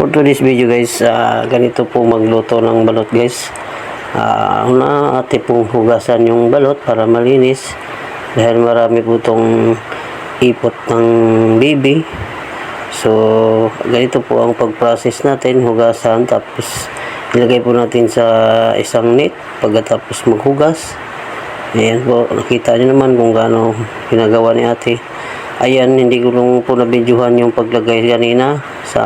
For today's video guys, ah, ganito po magluto ng balot guys. Ah, una, ate pong hugasan yung balot para malinis. Dahil marami po itong ipot ng baby. So, ganito po ang pag-process natin. Hugasan, tapos ilagay po natin sa isang net pagkatapos maghugas. Ayan po, nakita niyo naman kung gaano ginagawa ni ate. Ayan, hindi ko lang po nabidyohan yung paglagay kanina sa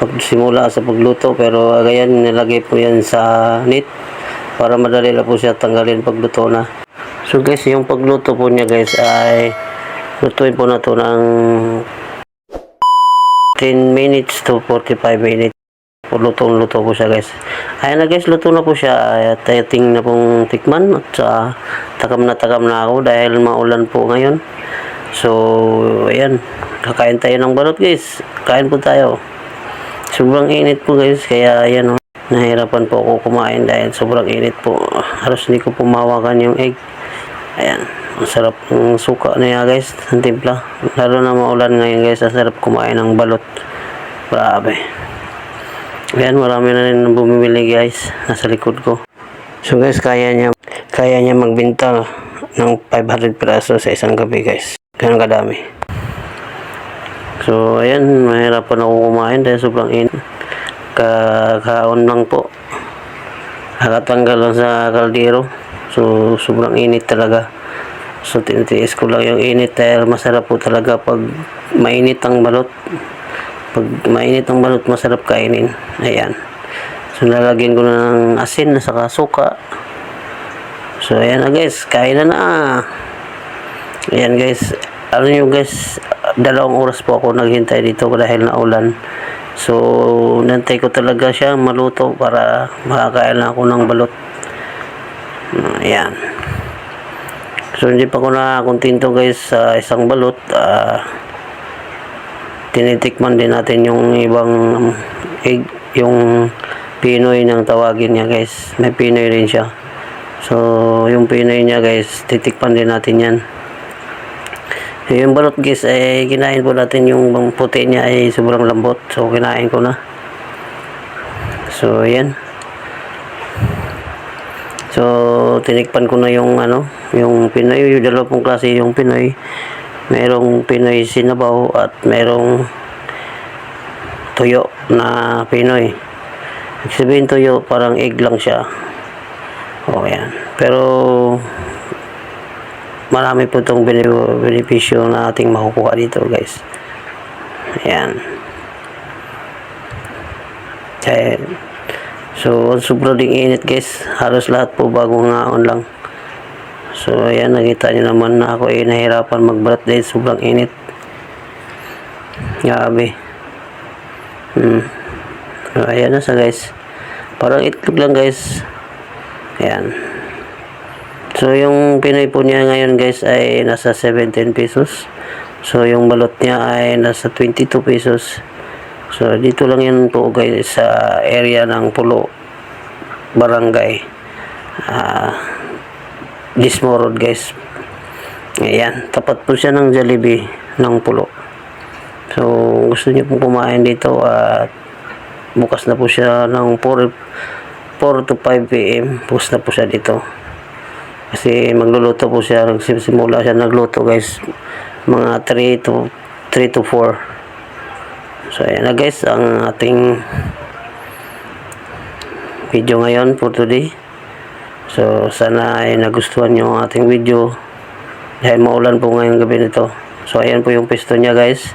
pagsimula sa pagluto pero ayan nilagay po yan sa net para madali lang po siya tanggalin pagluto na. So guys, yung pagluto po niya guys ay lutuin po na to ng 10 minutes to 45 minutes. Lutong-luto po siya guys. Ayan na guys, luto na po siya. At tayating na pong tikman. At sa takam na takam na ako dahil maulan po ngayon. So, ayan. Kakain tayo ng balot guys. Kain po tayo. Sobrang init po guys. Kaya ayan o. Nahirapan po ako kumain dahil sobrang init po. Halos hindi ko pumawakan yung egg. Ayan. Ang sarap ng suka niya guys. Ang timpla. Lalo na maulan ngayon guys. Ang sarap kumain ng balot. Grabe. Ayan, marami na rin bumibili guys. Nasa likod ko. So guys, kaya niya kaya niya magbenta ng 500 piraso sa isang gabi guys. Ganun kadami. So ayan, mahirapan ako kumain dahil sobrang init. Kakaon lang po. Nakatanggal lang sa kaldero. So sobrang init talaga. So tinitiis ko lang yung init dahil masarap po talaga pag mainit ang balot. Pag mainit ang balot, masarap kainin. Ayan. So, lalagyan ko na ng asin na saka suka. So, ayan na guys. Kain na na. Ayan guys. Ano nyo guys, dalawang oras po ako naghintay dito dahil naulan. So, nantay ko talaga siya maluto para makakain na ako ng balot. Ayan. So, hindi pa ko na kontento guys sa isang balot. Ah, tinitikman din natin yung ibang egg, yung Pinoy ng tawagin niya guys. May Pinoy rin siya. So, yung Pinoy niya guys, titikman din natin yan. Yung balot guys, ay kinain po natin yung puti niya ay sobrang lambot. So, kinain ko na. So, yan. So, tinikpan ko na yung ano, yung Pinoy, yung dalawang klase yung Pinoy. Merong Pinoy sinabaw at merong tuyo na Pinoy. Ibig sabihin tuyo, parang egg lang siya. O yan. Pero marami po itong bene- benepisyo na ating makukuha dito guys. Ayan. Kaya, so, sobrang init guys. Halos lahat po bagong ngaon lang. So, ayan, nakita nyo naman na ako ay nahirapan magbalat dahil sobrang init. Grabe. Hmm. So, ayan na sa guys. Parang itlog lang guys. Ayan. So, yung Pinoy po niya ngayon guys ay nasa 17 pesos. So, yung balot niya ay nasa 22 pesos. So, dito lang yan po guys sa area ng Pulo Barangay. Ah... Gismo Road guys. Ayan, tapat po siya ng Jollibee ng pulo. So, gusto niyo pong kumain dito at bukas na po siya ng 4, 4 to 5 p.m. Bukas na po siya dito. Kasi magluluto po siya, nagsimula siya nagluto guys. Mga 3 to 3 to 4. So, ayan na guys, ang ating video ngayon for today. So, sana ay nagustuhan nyo ang ating video. Dahil maulan po ngayong gabi nito. So, ayan po yung pisto niya guys.